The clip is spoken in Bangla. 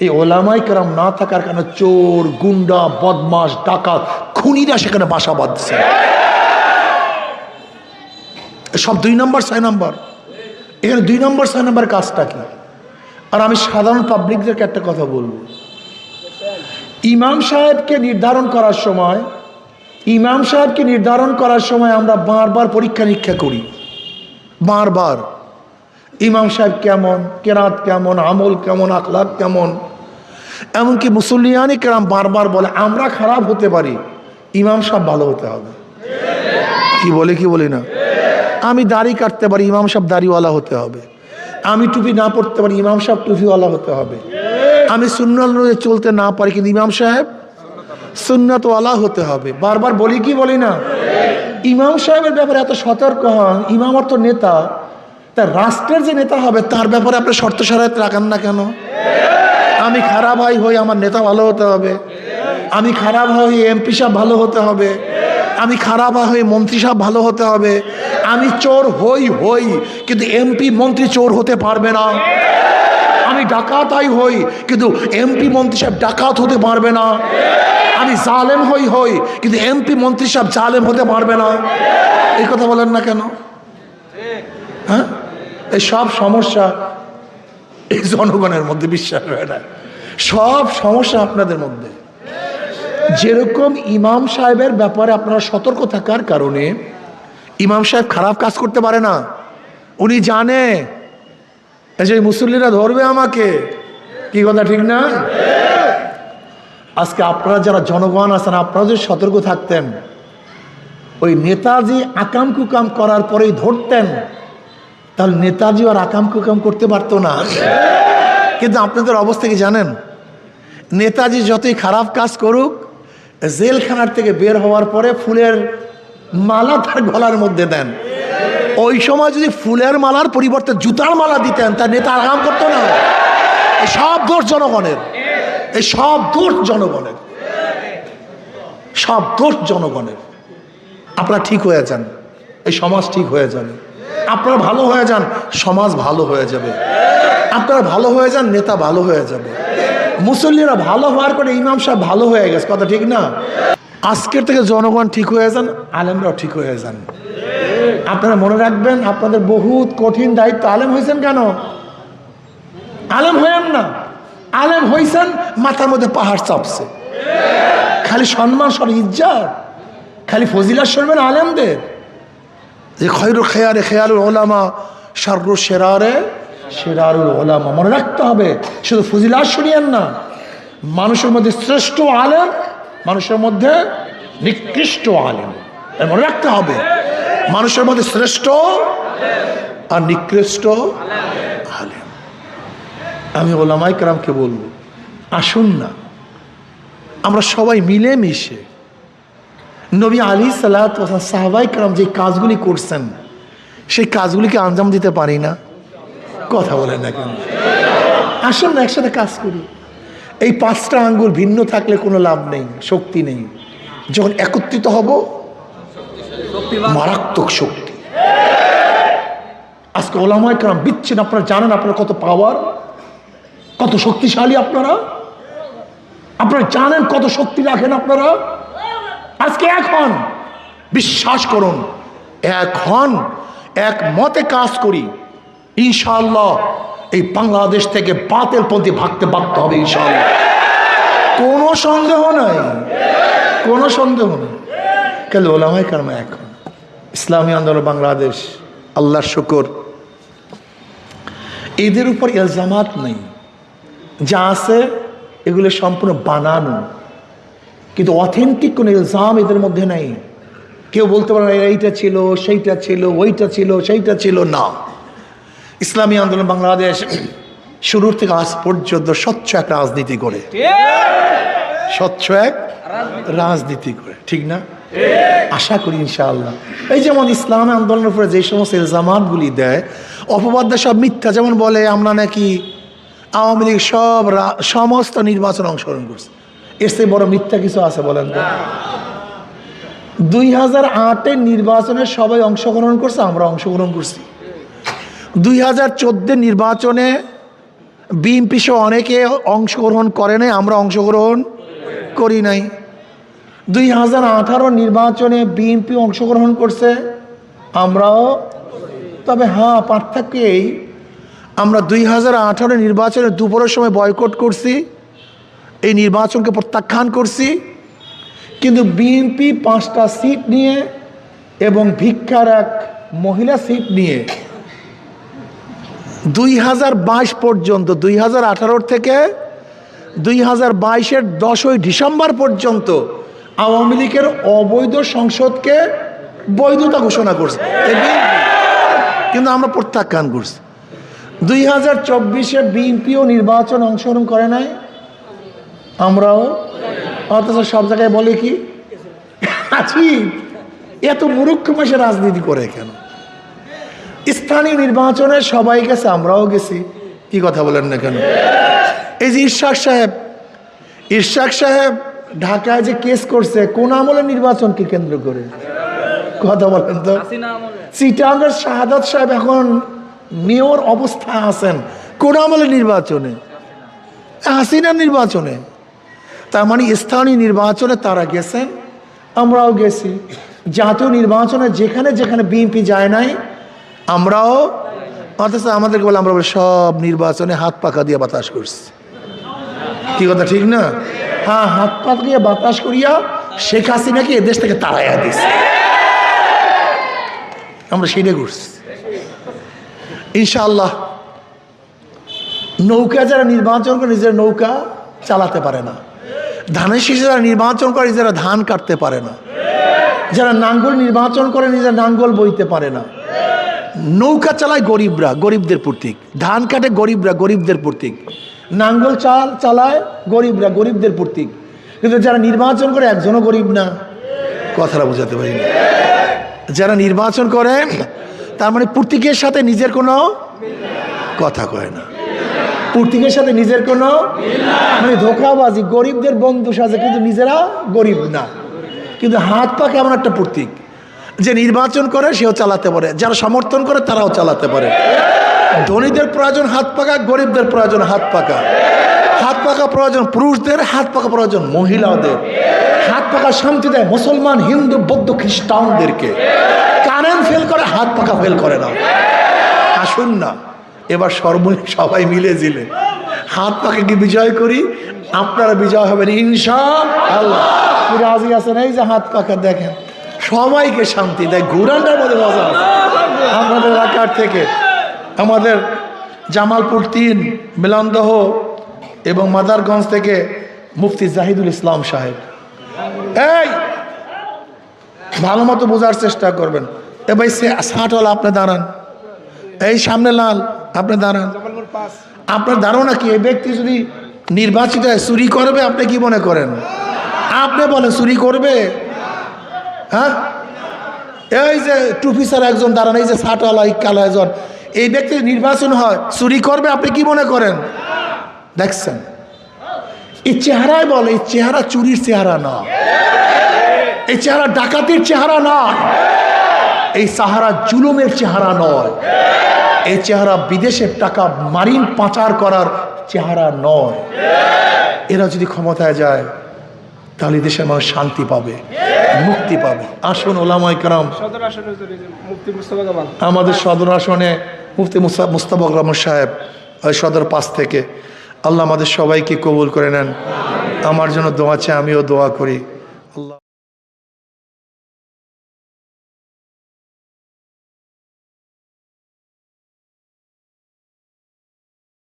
এই ওলামাই কেরাম না থাকার কারণে চোর, গুন্ডা বদমাস ডাকাত, খুনিরা সেখানে বাসা বাঁধছে। সব দুই নম্বর, ছয় নম্বর। এখানে দুই নম্বর, ছয় নম্বর কাজটা কি? আর আমি সাধারণ পাবলিকদেরকে একটা কথা বলব। ইমাম সাহেবকে নির্ধারণ করার সময়, ইমাম সাহেবকে নির্ধারণ করার সময় আমরা বারবার পরীক্ষা নিরীক্ষা করি। বারবার। ইমাম সাহেব কেমন, কেরাত কেমন, আমল কেমন, আখলাক কেমন? এমনকি মুসল্লিয়ানি কেরাম বারবার বলে, আমরা খারাপ হতে পারি, ইমাম সাহেব ভালো হতে হবে। কি বলে, কি বলি না? আমি দাড়ি কাটতে পারি, ইমাম সাহেব দাড়িওয়ালা হতে হবে। আমি টুপি না পড়তে পারি, ইমাম সাহেব টুপিওয়ালা হতে হবে। আমি অনুযায়ী চলতে না পারি, কিন্তু ইমাম সাহেব সুন্নাতওয়ালা হতে হবে। বারবার বলি, কি বলি না? ইমাম সাহেবের ব্যাপারে এত সতর্ক হন, ইমাম অর্থ নেতা। তা রাষ্ট্রের যে নেতা হবে, তার ব্যাপারে আপনি শর্ত সারায়ত রাখেন না কেন? আমি খারাপ হয় হই আমার নেতা ভালো হতে হবে। আমি খারাপ হই এমপি সাহেব ভালো হতে হবে। আমি খারাপ হই মন্ত্রী সাহেব ভালো হতে হবে। আমি চোর হই হই, কিন্তু এমপি মন্ত্রী চোর হতে পারবে না। আমি ডাকাত হই, কিন্তু এমপি মন্ত্রী সাহেব ডাকাত হতে পারবে না। আমি জালেম হই হই, কিন্তু এমপি মন্ত্রী সাহেব জালেম হতে পারবে না। এই কথা বলেন না কেন? এই সব সমস্যা এই জনগণের মধ্যে বিশ্বাস হয় না। সব সমস্যা আপনাদের মধ্যে। যেরকম ইমাম সাহেবের ব্যাপারে আপনারা সতর্ক থাকার কারণে ইমাম সাহেব খারাপ কাজ করতে পারে না। উনি জানে। যে মুসল্লিরা ধরবে আমাকে। কি কথা, ঠিক না? আজকে আপনারা যারা জনগণ আছেন, আপনারা যদি সতর্ক থাকতেন, ওই নেতাজি আকাম কুকাম করার পরেই ধরতেন। তাহলে নেতাজি আর আকাম কুকাম করতে পারতো না। কিন্তু আপনাদের অবস্থা কি জানেন? নেতাজি যতই খারাপ কাজ করুক, জেলখানার থেকে বের হওয়ার পরে ফুলের মালা তার গলার মধ্যে দেন। ওই সময় যদি ফুলের মালার পরিবর্তে জুতার মালা দিতেন, তার নেতা আরাম করতো না। সব দোষ জনগণের। এই সব দোষ জনগণের। সব দোষ জনগণের। আপনারা ঠিক হয়ে যান। এই সমাজ ঠিক হয়ে যাবে। আপনারা ভালো হয়ে যান, সমাজ ভালো হয়ে যাবে। আপনারা ভালো হয়ে যান, নেতা ভালো হয়ে যাবে। মুসল্লিরা ভালো হওয়ার পরে ইমাম সাহেব ভালো হয়ে গেছে, কথা ঠিক না? আজকের থেকে জনগণ ঠিক হয়ে যান, আলেমরাও ঠিক হয়ে যান। আপনারা মনে রাখবেন, আপনাদের বহুত কঠিন দায়িত্ব। আলেম হয়েছেন কেন? আলেম হয়েন না। আলেম হয়েছেন, মাথার মধ্যে পাহাড় চাপছে। খালি সম্মান সর ইজ্জাত। খালি ফজিলা শুনবেন আলেমদের। যে খৈরুল খেয়ারে খেয়ালুল ওলামা সারু সেরারে সেরারুল ওলামা। মনে রাখতে হবে, শুধু ফজিলা শুনিয়েন না। মানুষের মধ্যে শ্রেষ্ঠ আলেম, মানুষের মধ্যে নিকৃষ্ট আলেম। মনে রাখতে হবে, মানুষের মধ্যে শ্রেষ্ঠ আর নিকৃষ্ট আলেম। আমি ওলামাই বলব, আসুন না। আমরা সবাই মিলে মিশে নবী আলী সাল্লাহ সাহাবাই কালাম যে কাজগুলি করছেন, সেই কাজগুলিকে আঞ্জাম দিতে পারি না। কথা বলেন না কেন? আসুন না, একসাথে কাজ করি। এই পাঁচটা আঙ্গুল ভিন্ন থাকলে কোনো লাভ নেই, শক্তি নেই। যখন একত্রিত হব, মারাত্মক শক্তি। আজকে ওলামায় কালাম বিচ্ছেন আপনারা জানেন আপনারা কত পাওয়ার কত শক্তিশালী আপনারা? আপনারা জানেন কত শক্তি রাখেন আপনারা? আজকে এখন বিশ্বাস করুন, এখন এক মতে কাজ করি ইনশাল্লাহ এই বাংলাদেশ থেকে বাতেল পন্থী ভাগতে বাধ্য হবে ইনশাল্লাহ কোনো সন্দেহ নাই, কোনো সন্দেহ নেই। কেন ওলামাই কারমা এখন ইসলামী আন্দোলন বাংলাদেশ আল্লাহ শুকর। এদের উপর ইলজামাত নেই। যা আছে এগুলো সম্পূর্ণ বানানো। কিন্তু অথেন্টিক কোনো ইলজাম এদের মধ্যে নেই। কেউ বলতে পারে না এইটা ছিল, সেইটা ছিল, ওইটা ছিল, সেইটা ছিল। না। ইসলামী আন্দোলন বাংলাদেশ শুরুর থেকে আজ পর্যন্ত স্বচ্ছ এক রাজনীতি করে। স্বচ্ছ এক রাজনীতি করে। ঠিক না? আশা করি ইনশাআল্লাহ। এই যেমন ইসলামী আন্দোলনের উপরে যে সমস্ত ইলজামাতগুলি দেয়, অপবাদ সব মিথ্যা। যেমন বলে, আমরা নাকি আওয়ামী লীগ সব সমস্ত নির্বাচন অংশগ্রহণ করছে। এর চেয়ে বড় মিথ্যা কিছু আছে বলেন তো? দুই হাজার আটের নির্বাচনে সবাই অংশগ্রহণ করছে, আমরা অংশগ্রহণ করছি। দুই হাজার চোদ্দের নির্বাচনে বিএনপি সহ অনেকে অংশগ্রহণ করে নাই, আমরা অংশগ্রহণ করি নাই। দুই হাজার আঠারো নির্বাচনে বিএনপি অংশগ্রহণ করছে, আমরাও। তবে হ্যাঁ পার্থক্য এই, আমরা দুই হাজার আঠারো নির্বাচনে দুপুরের সময় বয়কট করছি। এই নির্বাচনকে প্রত্যাখ্যান করছি, কিন্তু বিএনপি পাঁচটা সিট নিয়ে এবং ভিক্ষার এক মহিলা সিট নিয়ে দুই পর্যন্ত, দুই হাজার থেকে দুই হাজার বাইশের দশই ডিসেম্বর পর্যন্ত আওয়ামী লীগের অবৈধ সংসদকে বৈধতা ঘোষণা করছে। কিন্তু আমরা প্রত্যাখ্যান করছি। দুই হাজার চব্বিশে বিএনপিও নির্বাচন অংশগ্রহণ করে নাই। আমরাও? অথচ সব জায়গায় বলে কি? আছি। এত মূর্খ মাসে রাজনীতি করে কেন? স্থানীয় নির্বাচনে সবাই গেছে আমরাও গেছি। কি কথা বলেন না কেন? এই যে ইরশাক সাহেব ইরশাক সাহেব ঢাকায় যে কেস করছে কোন আমলে নির্বাচনকে কেন্দ্র করে? কথা বলেন তো। সিটাঙ্গের শাহাদাত সাহেব এখন মেয়র অবস্থায় আছেন কোন আমলে নির্বাচনে? হাসিনা নির্বাচনে। তার মানে স্থানীয় নির্বাচনে তারা গেছেন আমরাও গেছি। জাতীয় নির্বাচনে যেখানে যেখানে বিএনপি যায় নাই, আমরাও অথচ আমাদেরকে বলে, আমরা সব নির্বাচনে হাত পাকা দিয়ে বাতাস করছি। কি কথা, ঠিক না? হ্যাঁ হাত পাকা দিয়ে বাতাস করিয়া শেখ হাসিনাকে এদেশ থেকে তাড়াইয়া দিছে। আমরা সেটা করছি। ইনশাআল্লাহ, নৌকা যারা নির্বাচন করে নিজের নৌকা চালাতে পারে না। ধানের শীষে যারা নির্বাচন করে, নিজেরা ধান কাটতে পারে না। যারা নাঙ্গল নির্বাচন করে, নিজের নাঙ্গল বইতে পারে না। নৌকা চালায় গরিবরা, গরিবদের প্রতীক। ধান কাটে গরিবরা, গরিবদের প্রতীক। নাঙ্গল চাল চালায় গরিবরা, গরিবদের প্রতীক। কিন্তু যারা নির্বাচন করে, একজনও গরিব না। কথাটা বোঝাতে পারি না। যারা নির্বাচন করে, তার মানে প্রতীকের সাথে নিজের কোনো কথা কয় না। প্রতীকের সাথে নিজের কোনো মানে ধোকাবাজি, গরিবদের বন্ধু সাজে, কিন্তু নিজেরা গরিব না। কিন্তু হাত পা কেমন একটা প্রতীক? যে নির্বাচন করে, সেও চালাতে পারে। যারা সমর্থন করে, তারাও চালাতে পারে। ধনীদের প্রয়োজন হাত পাকা, গরিবদের প্রয়োজন হাত পাকা। হাত পাকা প্রয়োজন পুরুষদের, হাত পাকা প্রয়োজন মহিলাদের। হাত পাকা শান্তি দেয় মুসলমান, হিন্দু, বৌদ্ধ, খ্রিস্টানদেরকে। কারেন্ট ফেল করে, হাত পাকা ফেল করে না। আসুন না। এবার সর্বনিক সবাই মিলে জিলে। হাত পাকে কি বিজয় করি? আপনারা বিজয় হবেন ইনশা আল্লাহ রাজি আছেন? এই যে হাত পাকা দেখেন। সবাইকে শান্তি দেয় ঘুরানটার মধ্যে মজা আমাদের এলাকার থেকে আমাদের জামালপুর তিন মিলনদহ এবং মাদারগঞ্জ থেকে মুফতি জাহিদুল ইসলাম সাহেব। এই, ভালো মতো বোঝার চেষ্টা করবেন। এ ভাই সে ষাটওয়ালা আপনি দাঁড়ান। এই সামনে লাল। আপনি দাঁড়ান আপনার ধারণা কি? এই ব্যক্তি যদি নির্বাচিত হয়, চুরি করবে, আপনি কি মনে করেন? আপনি বলেন, চুরি করবে? হ্যাঁ? এই যে টুপি স্যার একজন দাঁড়ান, এই যে ষাটওয়ালা কালো একজন, এই ব্যক্তি নির্বাচন হয়, চুরি করবে, আপনি কি মনে করেন? দেখছেন? এই চেহারায় বলে, এই চেহারা চুরির চেহারা না এই চেহারা ডাকাতির চেহারা না এই সাহারা জুলুমের চেহারা নয়। এই চেহারা বিদেশের টাকা মারিন পাচার করার চেহারা নয়। এরা যদি ক্ষমতায় যায় তাহলে দেশের মানুষ শান্তি পাবে মুক্তি পাবে। আসুন ওলামাই কারাম। আমাদের সদর আসনে মুফতি মুস্তা- মুস্তাফা রহমান সাহেব ওই সদর পাশ থেকে। আল্লাহ আমাদের সবাইকে কবুল করে নেন। আমার জন্য দোয়া চাই আমিও দোয়া করি।